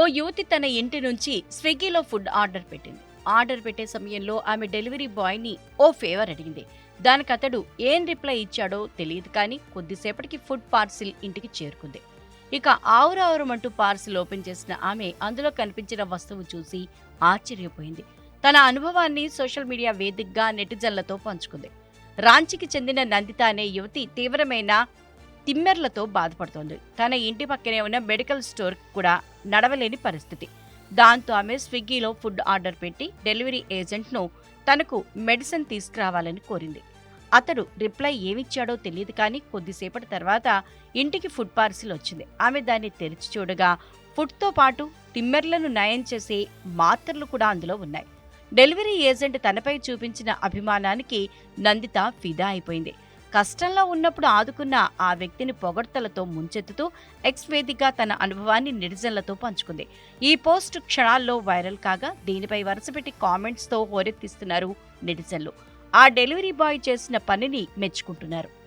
ఓ యువతి తన ఇంటి నుంచి స్విగ్గీలో ఫుడ్ ఆర్డర్ పెట్టింది. ఆర్డర్ పెట్టే సమయంలో ఆమె డెలివరీ బాయ్ని ఓ ఫేవర్ అడిగింది. దానికి అతడు ఏం రిప్లై ఇచ్చాడో తెలియదు కానీ కొద్దిసేపటికి ఫుడ్ పార్సిల్ ఇంటికి చేరుకుంది. ఇక ఆవురావురమంటూ పార్సిల్ ఓపెన్ చేసిన ఆమె అందులో కనిపించిన వస్తువు చూసి ఆశ్చర్యపోయింది. తన అనుభవాన్ని సోషల్ మీడియా వేదికగా నెటిజన్లతో పంచుకుంది. రాంచీకి చెందిన నందిత అనే యువతి తీవ్రమైన తిమ్మెర్లతో బాధపడుతోంది. తన ఇంటి పక్కనే ఉన్న మెడికల్ స్టోర్ కూడా నడవలేని పరిస్థితి. దాంతో ఆమె స్విగ్గీలో ఫుడ్ ఆర్డర్ పెట్టి డెలివరీ ఏజెంట్ను తనకు మెడిసిన్ తీసుకురావాలని కోరింది. అతడు రిప్లై ఏమిచ్చాడో తెలియదు కానీ కొద్దిసేపటి తర్వాత ఇంటికి ఫుడ్ పార్సిల్ వచ్చింది. ఆమె దాన్ని తెరిచి చూడగా ఫుడ్తో పాటు తిమ్మెర్లను నయం చేసే మాత్రలు కూడా అందులో ఉన్నాయి. డెలివరీ ఏజెంట్ తనపై చూపించిన అభిమానానికి నందిత ఫిదా అయిపోయింది. కష్టంలో ఉన్నప్పుడు ఆదుకున్న ఆ వ్యక్తిని పొగడ్తలతో ముంచెత్తుతూ ఎక్స్ వేదిక తన అనుభవాన్ని నెటిజన్లతో పంచుకుంది. ఈ పోస్ట్ క్షణాల్లో వైరల్ కాగా దీనిపై వరుసపెట్టి కామెంట్స్తో హోరెత్తిస్తున్నారు నెటిజన్లు. ఆ డెలివరీ బాయ్ చేసిన పనిని మెచ్చుకుంటున్నారు.